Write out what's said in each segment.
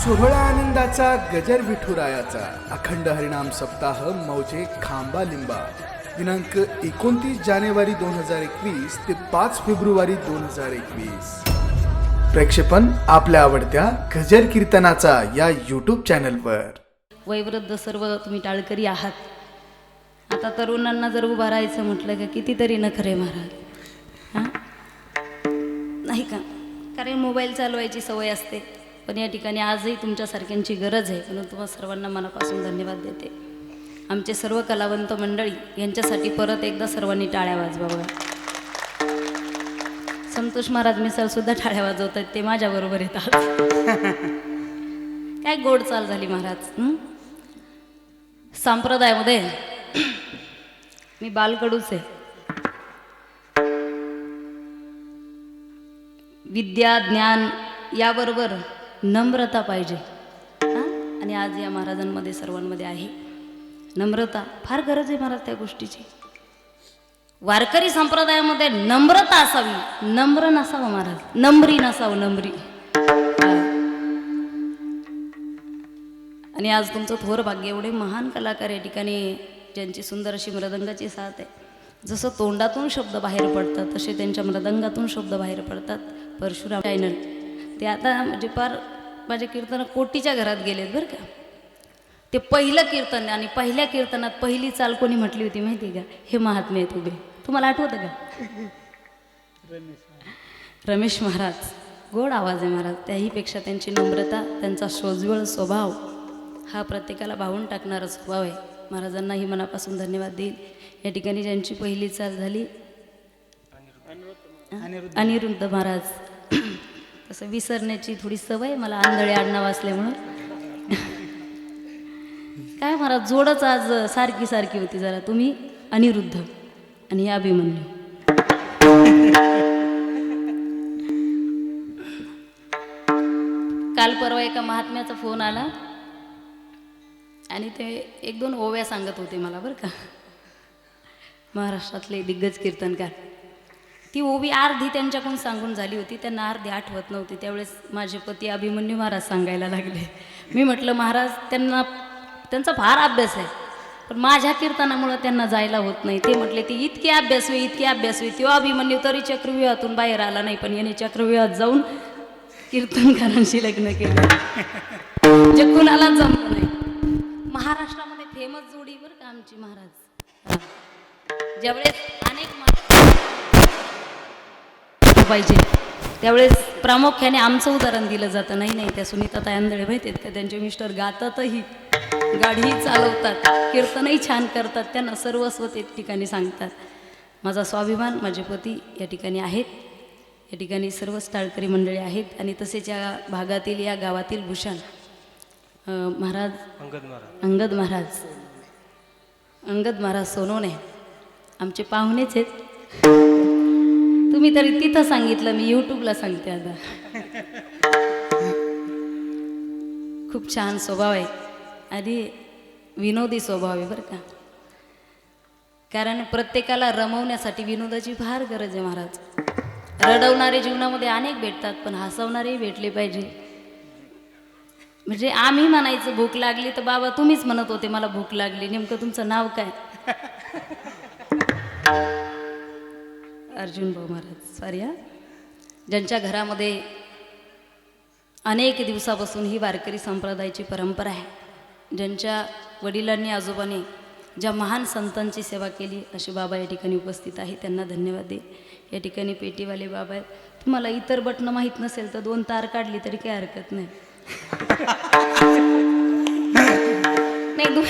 सोहळा आनंदाचा गजर विठुरायाचा. अखंड हरिणाम सप्ताह मौजे खांबा लिंबा. दिनांक एकोणतीस जानेवारी दोन हजार एकवीस ते पाच फेब्रुवारी दोन हजार एकवीस. प्रेक्षेपण आपल्या आवडत्या गजर कीर्तनाचा या यूट्यूब चॅनलवर वयवृद्ध सर्व तुम्ही टाळकरी आहात. आता तरुणांना जर उभा राहायचं म्हटलं का कितीतरी नखरे महाराज हां? नाही का? कारण मोबाईल चालवायची सवय असते. पण या ठिकाणी आजही तुमच्यासारख्यांची गरज आहे. म्हणून तुम्हाला सर्वांना मनापासून धन्यवाद देते. आमचे सर्व कलावंत मंडळी यांच्यासाठी परत एकदा सर्वांनी टाळ्या वाजवाव्या संतोष महाराज मिसाल सुद्धा टाळ्या वाजवत आहेत ते माझ्याबरोबर येतात. काय गोड चाल झाली महाराज? संप्रदायामध्ये मी बालकडूच आहे. विद्या ज्ञान याबरोबर नम्रता पाहिजे. हां? आणि आज या महाराजांमध्ये सर्वांमध्ये आहे नम्रता. फार गरज आहे महाराज त्या गोष्टीची. वारकरी संप्रदायामध्ये नम्रता असावी. नम्र नसावं महाराज. नम्री नसावं नम्री. आणि आज तुमचं थोर भाग्य एवढे महान कलाकार या ठिकाणी ज्यांची सुंदर अशी मृदंगाची साथ आहे. जसं तोंडातून शब्द बाहेर पडतात तसे त्यांच्या मृदंगातून शब्द बाहेर पडतात. परशुराम चॅनल ते आता म्हणजे फार माझे कीर्तन कोटीच्या घरात गेलेत बरं का. ते पहिलं कीर्तन आणि पहिल्या कीर्तनात पहिली चाल कोणी म्हटली होती माहिती आहे का? हे महात्मे आहेत उभे. तुम्हाला आठवतं का? रमेश महाराज. गोड आवाज आहे महाराज. त्याहीपेक्षा त्यांची नम्रता त्यांचा सोज्वळ स्वभाव हा प्रत्येकाला भावून टाकणारा स्वभाव आहे. महाराजांनाही मनापासून धन्यवाद देईल. या ठिकाणी ज्यांची पहिली चाल झाली अनिरुद्ध महाराज. असं विसरण्याची थोडी सवय मला आंधळे आडनाव असल्यामुळं काय महाराज जोडच आज सारखी सारखी होती जरा. तुम्ही अनिरुद्ध आणि हे अभिमन्यू. काल परवा एका महात्म्याचा फोन आला आणि ते एक दोन ओव्या सांगत होते मला बरं का. महाराष्ट्रातले दिग्गज कीर्तनकार. ती ओवी अर्धी त्यांच्याकडून सांगून झाली होती. त्यांना अर्धी आठवत नव्हती. त्यावेळेस माझे पती अभिमन्यू महाराज सांगायला लागले. मी म्हटलं महाराज त्यांना त्यांचा फार अभ्यास आहे. पण माझ्या कीर्तनामुळं त्यांना जायला होत नाही. ते म्हटले ती इतकी अभ्यास होई इतकी अभ्यास होई तेव्हा अभिमन्यू तरी चक्रव्यूहातून बाहेर आला नाही पण याने चक्रव्यूहात जाऊन कीर्तनकारांशी लग्न केलं. जे कुणाला जमलं नाही. महाराष्ट्रामध्ये फेमस जोडी बरं का आमची महाराज? ज्यावेळेस अनेक महाराज पाहिजे. त्यावेळेस प्रामुख्याने आमचं उदाहरण दिलं जातं. नाही नाही त्या सुनीता तायंदळे माहिती आहेत का? त्यांचे मिस्टर गातातही गाडीही चालवतात कीर्तनही छान करतात. त्यांना सर्वस्व ते ठिकाणी सांगतात. माझा स्वाभिमान माझे पती या ठिकाणी आहेत. या ठिकाणी सर्व टाळकरी मंडळी आहेत आणि तसेच या भागातील या गावातील भूषण महाराज अंगद महाराज. अंगद महाराज. अंगद महाराज सोनवणे. आमचे पाहुणेच आहेत. तुम्ही तरी तिथं सांगितलं मी यूट्यूबला सांगते आता. खूप छान स्वभाव आहे. आणि विनोदी स्वभाव आहे बरं का. कारण प्रत्येकाला रमवण्यासाठी विनोदाची फार गरज आहे महाराज. रडवणारे जीवनामध्ये अनेक भेटतात पण हसवणारेही भेटले पाहिजे. म्हणजे आम्ही म्हणायचं भूक लागली तर बाबा तुम्हीच म्हणत होते मला भूक लागली. नेमकं तुमचं नाव काय? अर्जुन भाऊ महाराज सॉरी हा ज्यांच्या घरामध्ये अनेक दिवसापासून ही वारकरी संप्रदायाची परंपरा आहे ज्यांच्या वडिलांनी आजोबांनी ज्या महान संतांची सेवा केली असे बाबा या ठिकाणी उपस्थित आहे त्यांना धन्यवाद दे या ठिकाणी पेटीवाले बाबा आहेत. तुम्हाला इतर बटणं माहीत नसेल तर दोन तार काढली तरी काही हरकत नाही. नाही दु-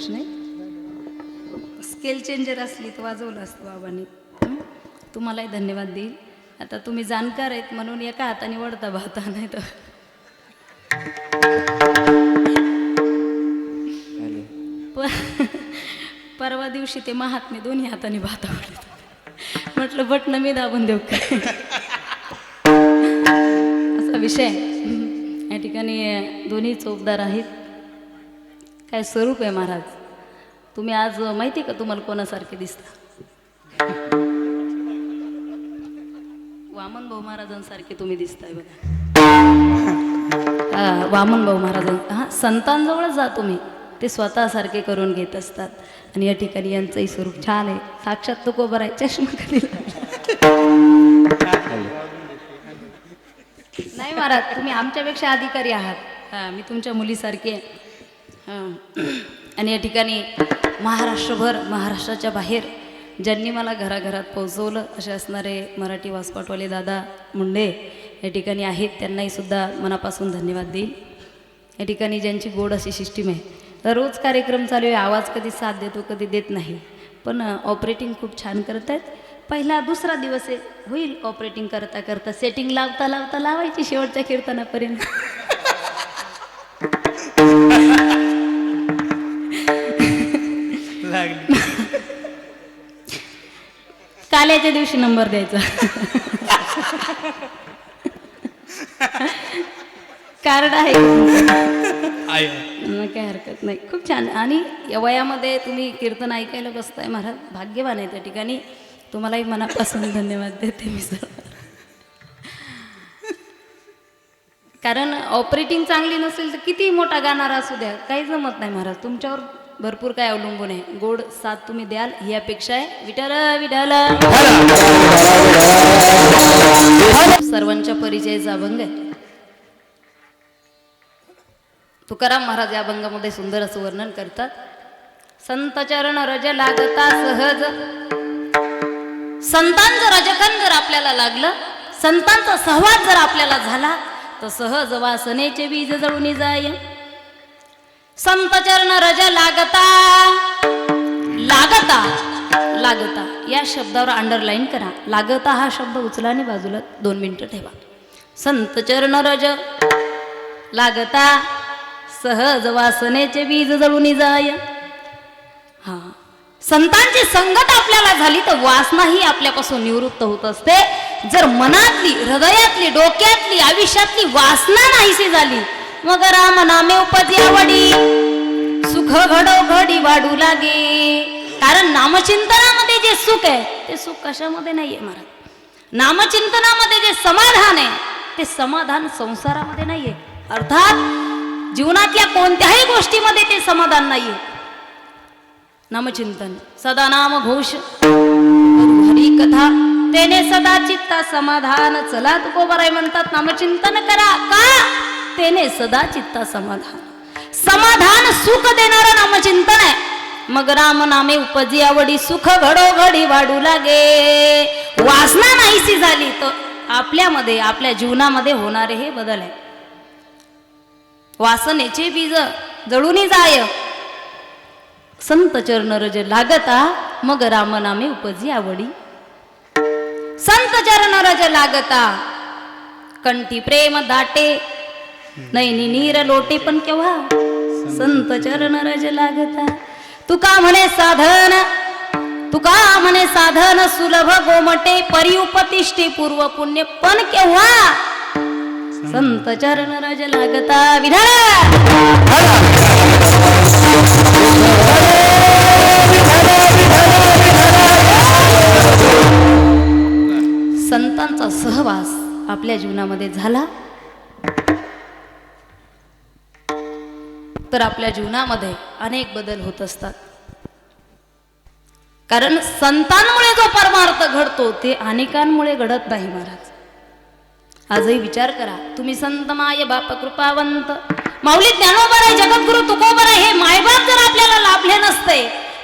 आहे दोष नाही. स्केल चेंजर असली तर वाजवलं असतं बाबांनी? तुम्हालाही धन्यवाद देईल. आता तुम्ही जाणकार आहेत म्हणून एका हाताने वडता भाता नाही तर परवा दिवशी ते महात्मे दोन्ही हाताने भाता म्हटलं बटणं मी दाबून देऊ काय विषय या ठिकाणी दोन्ही चौकदार आहेत. काय स्वरूप आहे महाराज? तुम्ही आज माहिती आहे का तुम्हाला कोणासारखे दिसता? वामन भाऊ महाराजांसारखे तुम्ही दिसताय बघा. हा, वामन भाऊ महाराजां हां संतांजवळच जा तुम्ही. ते स्वतःसारखे करून घेत असतात. आणि या ठिकाणी यांचंही स्वरूप छान आहे. साक्षात तो कोबर आहे चष्मा कधी नाही महाराज तुम्ही आमच्यापेक्षा अधिकारी आहात. हां मी तुमच्या मुलीसारखी आहे. आणि या ठिकाणी महाराष्ट्रभर महाराष्ट्राच्या बाहेर ज्यांनी मला घराघरात पोहोचवलं असे असणारे मराठी वासपाटवाले दादा मुंडे या ठिकाणी आहेत. त्यांनाही सुद्धा मनापासून धन्यवाद देईल या ठिकाणी ज्यांची गोड अशी सिस्टीम आहे. तर रोज कार्यक्रम चालू आहे. आवाज कधी साथ देतो कधी देत नाही. पण ऑपरेटिंग खूप छान करत आहेत पहिला दुसरा दिवस आहे. होईल ऑपरेटिंग करता करता सेटिंग लावता लावता लावायची शेवटच्या कीर्तनापर्यंत. काल्याच्या दिवशी नंबर द्यायचा. कार्ड आहे. का तुमचं? आहे. मग काही हरकत नाही. खूप छान. आणि या वयामध्ये तुम्ही कीर्तन ऐकायला बसताय. महाराज भाग्यवान आहे त्या ठिकाणी. तुम्हालाही मनापासून धन्यवाद देते मी सर. कारण ऑपरेटिंग चांगली नसेल तर किती मोठा गाणारा असू द्या काही जमत नाही महाराज. तुमच्यावर भरपूर काय अवलंबून आहे. गोड साथ तुम्ही द्याल ही अपेक्षा आहे. विठाल विठाल सर्वांच्या परिचयाचा अभंग आहे. तुकाराम महाराज या अभंगामध्ये सुंदर असं वर्णन करतात. संत चरण रज लागता सहज. संतांचं रजकन जर आपल्याला लागलं संतांचा सहवास जर आपल्याला झाला तर सहज वासनेचे बीज जळून जाय. संत चरण रज लागता. लागता लागता. या शब्दावर अंडरलाईन करा. लागता हा शब्द उचला आणि बाजूला दोन मिनिटं ठेवा. संत चरण रज लागता सहज वासनेचे बीज जळून जाय. हा. संतांची संगत आपल्याला झाली तर वासनाही आपल्यापासून निवृत्त होत असते. जर मनातली हृदयातली डोक्यातली आयुष्यातली वासना नाहीशी झाली मग राम नामे उपजी आवडी. सुख घडो घडी वाढू लागे. कारण नामचिंतनामध्ये जे सुख आहे ते सुख कशामध्ये नाहीये महाराज. नामचिंतनामध्ये जे समाधान आहे ते समाधान संसारामध्ये नाहीये. अर्थात जीवनातल्या कोणत्याही गोष्टीमध्ये ते समाधान नाहीये. नामचिंतन. सदा नाम घोष. हरी कथा. तेने सदा चित्ता समाधान. चला तुकोबराय म्हणतात नामचिंतन करा. का? तेने सदा चित्ता समाधान. समाधान सुख देणारं नामचिंतन आहे. मग राम नामे उपजी आवडी सुख घडोघडी वाढू लागे. वासना नाहीशी झाली तर आपल्यामध्ये आपल्या जीवनामध्ये होणारे हे बदल आहे. वासनेचे बीज जळूनी जाय. संत चरण रज लागता मग राम नामे उपजी आवडी. संत चरण रज लागता कंठी प्रेम दाटे नैनी नीर लोटे पण केव्हा? संत चरण रज लागता. तुका म्हणे साधन तुका म्हणे साधन सुलभ गोमटे परिउपतिष्ठे पूर्व पुण्य पण केव्हा? संत चरण रज लागता. विधान संतांचा सहवास आपल्या जीवनामध्ये झाला. तर आपल्या जीवनामध्ये अनेक बदल होत असतात. कारण संतांमुळे जो परमार्थ घडतो ते अनेकांमुळे घडत नाही महाराज. आजही विचार करा तुम्ही संत माय बाप कृपावंत. माऊली ज्ञानोबराय आहे जगद्गुरु तुकोबराय आहे हे मायबाप जर आपल्याला लाभले नसते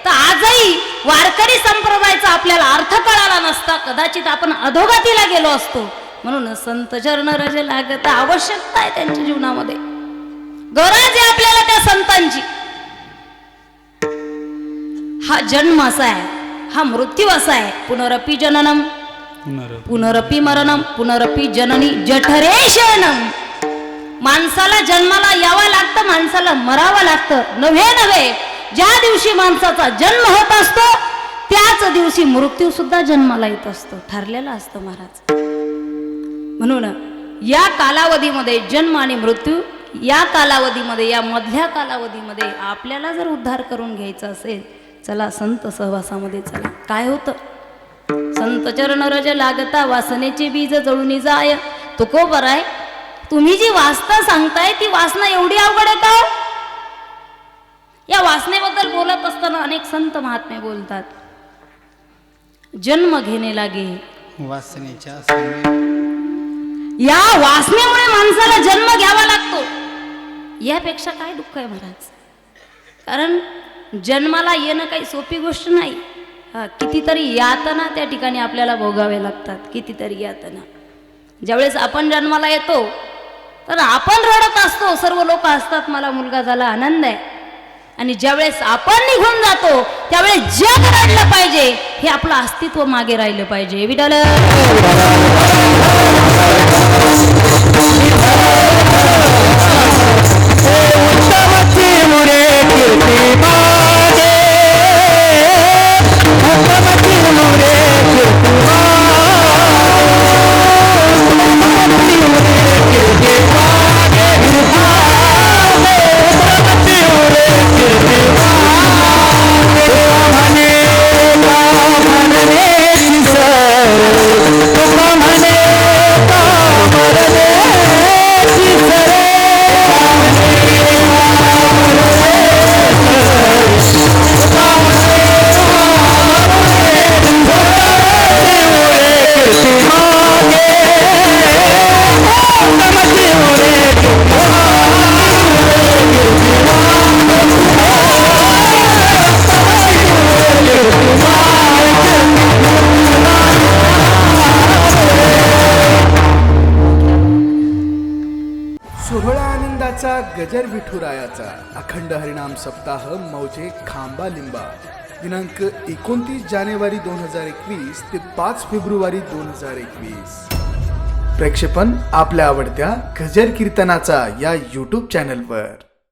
तर आजही वारकरी संप्रदायाचा आपल्याला अर्थ कळाला नसता. कदाचित आपण अधोगतीला गेलो असतो. म्हणून संत चरण रज लागत आवश्यकता आहे त्यांच्या जीवनामध्ये. गरज आहे आपल्याला त्या संतांची. हा जन्म असा आहे हा मृत्यू असा आहे. पुनरपी जननम पुनरपी मरणम पुनरपी जननी जठरे शयनम माणसाला जन्माला यावं लागतं माणसाला मरावं लागतं. नव्हे नव्हे. ज्या दिवशी माणसाचा जन्म होत असतो त्याच दिवशी मृत्यू सुद्धा जन्माला येत असतो. ठरलेला असतो महाराज. म्हणून या कालावधीमध्ये जन्म आणि मृत्यू या कालावधीमध्ये या मधल्या कालावधीमध्ये आपल्याला जर उद्धार करून घ्यायचा असेल चला संत सहवासामध्ये चला. काय होतं? संत चरण रज लागता वासनेचे बीज जळून जाय. तुको बराय तुम्ही जी वासना सांगताय ती वासना एवढी अवघड आहे का हो? या वासनेबद्दल बोलत असताना अनेक संत महात्मे बोलतात जन्म घेणे लागे. वासनेच्या या वासनेमुळे माणसाला जन्म घ्यावा लागतो. यापेक्षा काय दुःख आहे महाराज? कारण जन्माला येणं काही सोपी गोष्ट नाही. हा कितीतरी यातना त्या ठिकाणी आपल्याला भोगावे लागतात कितीतरी यातना. ज्यावेळेस आपण जन्माला येतो तर आपण रडत असतो. सर्व लोक असतात मला मुलगा झाला आनंद आहे. आणि ज्यावेळेस आपण निघून जातो त्यावेळेस जग रडलं पाहिजे. हे आपलं अस्तित्व मागे राहिलं पाहिजे. विडल आनंदाचा गजर विठुरायाचा. अखंड हरिणाम सप्ताह मौजे खांबा लिंबा. दिनांक एकोणतीस जानेवारी दोन हजार एकवीस ते पाच फेब्रुवारी दोन हजार एकवीस. प्रेक्षेपण आपल्या आवडत्या गजर कीर्तनाचा या यूट्यूब चॅनलवर